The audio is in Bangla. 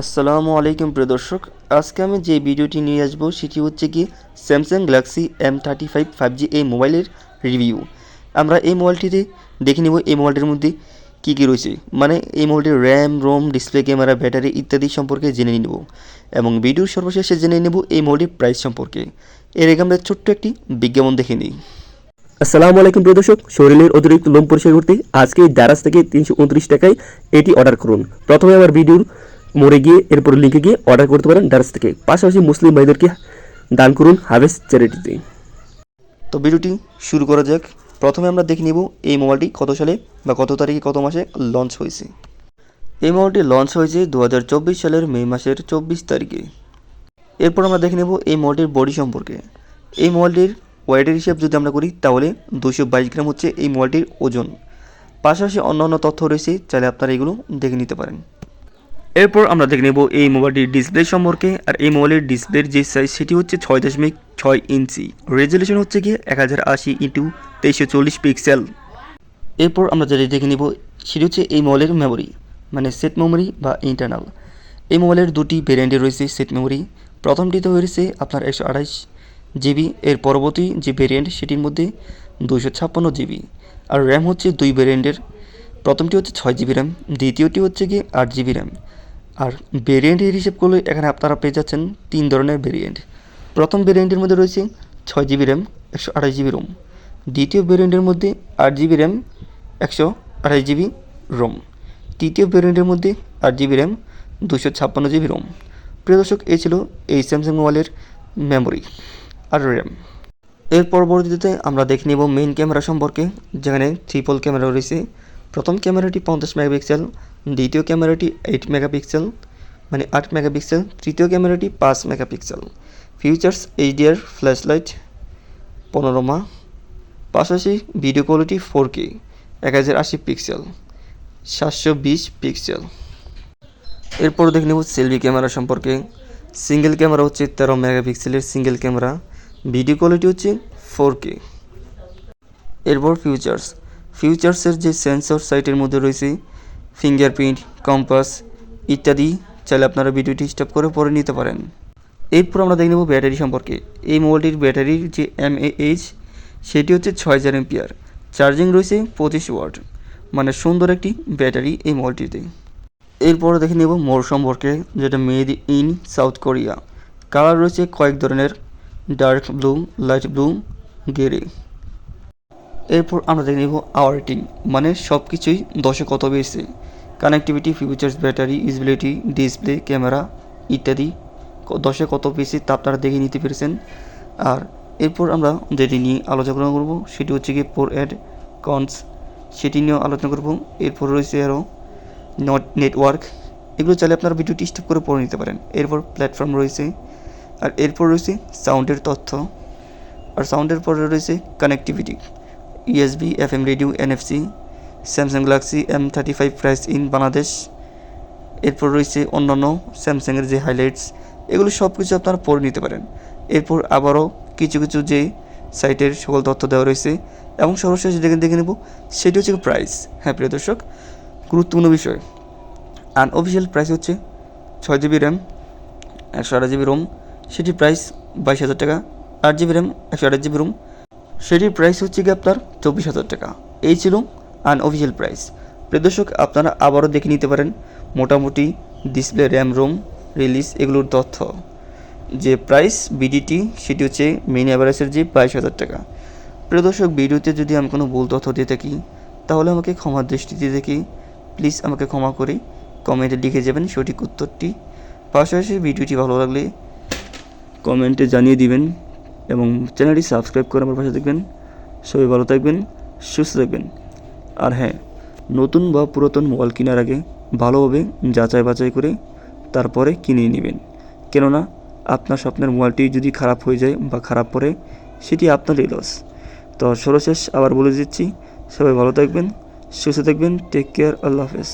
আসসালামু আলাইকুম প্রিয় দর্শক, আজকে আমি যে ভিডিওটি নিয়ে আসব সেটি হচ্ছে কি Samsung Galaxy M thirty five five G এই মোবাইলের রিভিউ। আমরা এই মোবাইলটিতে দেখে নেব এই মোবাইলটির মধ্যে কী কী রয়েছে। মানে এই মোবাইলটির RAM ROM display camera battery ইত্যাদি সম্পর্কে জেনে নেব এবং ভিডিওর সর্বশেষে জেনে নেব এই মোবাইলটির প্রাইস সম্পর্কে। এর আগে আমরা ছোট্ট একটি বিজ্ঞাপন দেখে নিই। আসসালামু আলাইকুম প্রিয় দর্শক শরীরের অতিরিক্ত লোম পরিষ্কার করতে আজকে দারাজ থেকে তিনশো উনত্রিশ টাকায় এটি অর্ডার করুন। প্রথমে আমার ভিডিওর মোড়ে গিয়ে এরপর লিঙ্কে গিয়ে অর্ডার করতে পারেন দারাজ থেকে। পাশাপাশি মুসলিম ভাইদেরকে দান করুন হাভেস চ্যারিটিতে তো ভিডিওটি শুরু করা যাক। প্রথমে আমরা দেখে নিব এই মোবাইলটি কত সালে বা কত তারিখে কত মাসে লঞ্চ হয়েছে। এই মোবাইলটি লঞ্চ হয়েছে দু হাজার চব্বিশ সালের মে মাসের চব্বিশ তারিখে। এরপর আমরা দেখে নেব এই মোবাইলটির বডি সম্পর্কে। এই মোবাইলটির ওয়েটের হিসাব যদি আমরা করি, তাহলে দুশো বাইশ গ্রাম হচ্ছে এই মোবাইলটির ওজন। পাশাপাশি অন্যান্য তথ্য রয়েছে, চাইলে আপনারা এগুলো দেখে নিতে পারেন। এরপর আমরা দেখে নেব এই মোবাইলটির ডিসপ্লে সম্পর্কে। আর এই মোবাইলের ডিসপ্লের যে সাইজ সেটি হচ্ছে ছয় দশমিক ছয় ইঞ্চি। রেজলিউশন হচ্ছে গিয়ে এক হাজার আশি ইন্টু তেইশশো চল্লিশ পিক্সেল এরপর আমরা যেটি দেখে নিব, সেটি হচ্ছে এই মোবাইলের মেমোরি মানে সেট মেমোরি বা ইন্টারনাল এই মোবাইলের দুটি ভেরিয়েন্টে রয়েছে সেট মেমোরি প্রথমটিতে রয়েছে আপনার একশো আঠাশ জিবি, এর পরবর্তী যে ভেরিয়েন্ট সেটির মধ্যে দুশো ছাপ্পান্ন জিবি। আর র্যাম হচ্ছে দুই ভেরিয়েন্টের প্রথমটি হচ্ছে ছয় জিবি র্যাম দ্বিতীয়টি হচ্ছে গিয়ে আট জিবি র্যাম আর ভেরিয়েন্টের হিসেব করলে এখানে আপনারা পেয়ে যাচ্ছেন তিন ধরনের ভেরিয়েন্ট প্রথম ভেরিয়েন্টের মধ্যে রয়েছে ছয় জিবি র্যাম একশো আঠাশ জিবি রোম দ্বিতীয় ভেরিয়েন্টের মধ্যে আট জিবি র্যাম একশো আঠাশ জিবি রোম তৃতীয় ভেরিয়েন্টের মধ্যে আট জিবি র্যাম দুশো ছাপ্পান্ন জিবি রোম প্রিয় দর্শক, এই ছিল এই স্যামসাং মোবাইলের মেমোরি আর র্যাম এর পরবর্তীতে আমরা দেখে নেব মেইন ক্যামেরা সম্পর্কে, যেখানে ট্রিপল ক্যামেরা রয়েছে। প্রথম ক্যামেরাটি পঞ্চাশ মেগাপিক্সেল, দ্বিতীয় ক্যামেরাটি এইট মেগাপিক্সেল মানে আট মেগাপিক্সেল, তৃতীয় ক্যামেরাটি পাঁচ megapixel. Features HDR flash light panorama পাশাপাশি ভিডিও কোয়ালিটি ফোর কে, এক হাজার আশি পিক্সেল, সাতশো বিশ পিক্সেল। এরপর দেখে নেব সেলফি ক্যামেরা সম্পর্কে। সিঙ্গেল ক্যামেরা হচ্ছে তেরো মেগাপিক্সেলের সিঙ্গেল ক্যামেরা, ভিডিও কোয়ালিটি হচ্ছে ফোর কে। এরপর ফিউচার্স ফিউচার্সের যে সেন্সর সাইটের মধ্যে রয়েছে, ফিঙ্গারপ্রিন্ট, কম্পাস ইত্যাদি, চাইলে আপনারা ভিডিওটি স্টপ করে পরে নিতে পারেন। এরপর আমরা দেখে নেব ব্যাটারি সম্পর্কে। এই মোবাইলটির ব্যাটারির যে এম এইচ সেটি হচ্ছে ছয় হাজার এমপিআর। চার্জিং রয়েছে পঁচিশ ওয়াট। মানে সুন্দর একটি ব্যাটারি এই মোবাইলটিতে। এরপর দেখে নেব মোর সম্পর্কে, যেটা made in South Korea colour রয়েছে কয়েক ধরনের dark blue light blue grey এরপর আমরা দেখে নেব রেটিং মানে সব কিছুই দশে কত পেয়েছে connectivity features battery usability display camera ইত্যাদি দশে কত পেয়েছে তা আপনারা দেখে নিতে পেরেছেন। আর এরপর আমরা যেটি নিয়ে আলোচনা করব সেটি হচ্ছে গিয়ে পোর অ্যাড কনস সেটি নিয়েও আলোচনা করব। এরপর রয়েছে আরও নট নেটওয়ার্ক এগুলো চাইলে আপনারা ভিডিওটি স্টপ করে পড়ে নিতে পারেন। এরপর প্ল্যাটফর্ম রয়েছে। আর এরপর রয়েছে সাউন্ডের তথ্য। আর সাউন্ডের পরে রয়েছে connectivity USB F M radio NFC Samsung Galaxy M thirty five price in Bangladesh এরপর রয়েছে অন্যান্য স্যামসাংয়ের যে হাইলাইটস এগুলো সব কিছু আপনারা পড়ে নিতে পারেন। এরপর আবারও কিছু কিছু যে সাইটের সকল তথ্য দেওয়া রয়েছে, এবং সর্বশেষ দেখে দেখে নেব, সেটি হচ্ছে প্রাইস হ্যাঁ প্রিয় দর্শক, গুরুত্বপূর্ণ বিষয়। আনঅফিসিয়াল প্রাইস হচ্ছে ছয় জিবি র্যাম একশো আঠাশ জিবি রোম সেটির প্রাইস বাইশ হাজার টাকা। আট জিবি র্যাম একশো আঠাশ জিবি রোম সেটির প্রাইস হচ্ছে গিয়ে আপনার চব্বিশ হাজার টাকা। এই ছিল আনঅফিসিয়াল প্রাইস প্রদর্শক আপনারা আবারও দেখে নিতে পারেন মোটামুটি ডিসপ্লে র্যাম রোম রিলিজ এগুলোর তথ্য। যে প্রাইস বিডিটি সেটি হচ্ছে মেন অ্যাভারেজের যে বাইশ হাজার টাকা। প্রদর্শক ভিডিওতে যদি আমি কোনো ভুল তথ্য দিয়ে থাকি, তাহলে আমাকে ক্ষমার দৃষ্টিতে দেখি প্লিজ আমাকে ক্ষমা করে কমেন্টে লিখে যাবেন সঠিক উত্তরটি। পাশাপাশি ভিডিওটি ভালো লাগলে কমেন্টে জানিয়ে দিবেন। এবং চ্যানেলটি সাবস্ক্রাইব করে আমার পাশে দেখবেন সবাই ভালো থাকবেন, সুস্থ থাকবেন। আর হ্যাঁ নতুন বা পুরাতন মোবাইল কেনার আগে ভালোভাবে যাচাই বাছাই করে তারপরে কিনে নেবেন। কেননা, আপনার স্বপ্নের মোবাইলটি যদি খারাপ হয়ে যায় বা খারাপ পড়ে, সেটি আপনারই লস তো সর্বশেষ আবার বলে দিচ্ছি, সবাই ভালো থাকবেন, সুস্থ থাকবেন টেক কেয়ার আল্লাহ হাফেজ।